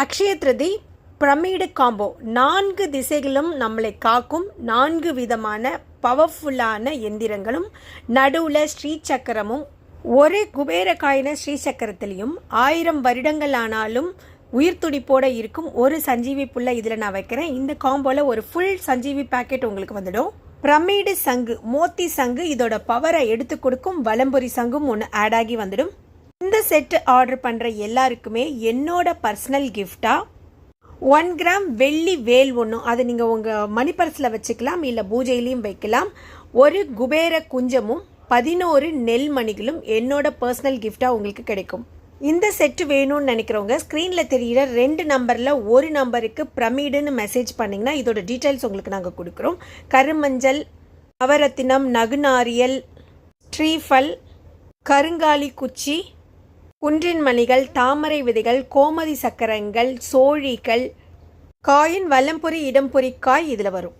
அக்ஷய திருதி pyramid combo. நான்கு திசைகளும் நம்மளை காக்கும் நான்கு விதமான பவர்ஃபுல்லான எந்திரங்களும் நடுவில் ஸ்ரீ சக்கரமும் ஒரு குபேரகாயின ஸ்ரீ சக்கரத்திலையும் ஆயிரம் வருடங்கள் ஆனாலும் உயிர் துடிப்போடு இருக்கும் ஒரு சஞ்சீவி புல்லை இதில் நான் வைக்கிறேன். இந்த காம்போவில் ஒரு ஃபுல் சஞ்சீவி பாக்கெட் உங்களுக்கு வந்துடும். பிரமிடு சங்கு மோத்தி சங்கு இதோட பவரை எடுத்து கொடுக்கும் வலம்புரி சங்கும் ஒன்று ஆட் ஆகி வந்துடும். இந்த செட்டு ஆர்டர் பண்ணுற எல்லாருக்குமே என்னோட பர்சனல் கிஃப்டாக ஒன் கிராம் வெள்ளி வேல் ஒன்றும் அதை நீங்கள் உங்கள் மணி பர்ஸில் வச்சுக்கலாம் இல்லை பூஜையிலையும் வைக்கலாம். ஒரு குபேர குஞ்சமும் பதினோரு நெல் மணிகளும் என்னோட பர்சனல் கிஃப்டாக உங்களுக்கு கிடைக்கும். இந்த செட்டு வேணும்னு நினைக்கிறவங்க ஸ்க்ரீனில் தெரிகிற ரெண்டு நம்பரில் ஒரு நம்பருக்கு பிரமிடுன்னு மெசேஜ் பண்ணிங்கன்னா இதோட டீட்டெயில்ஸ் உங்களுக்கு நாங்கள் கொடுக்குறோம். கருமஞ்சள் நவரத்தினம் நகுநாரியல் ஸ்ட்ரீஃபல் கருங்காலி குச்சி குன்றின் மணிகள் தாமரை விதைகள் கோமதி சக்கரங்கள் சோழிகள் காயின் வல்லம்புரி இடம்புரிக்காய் இதில் வரும்.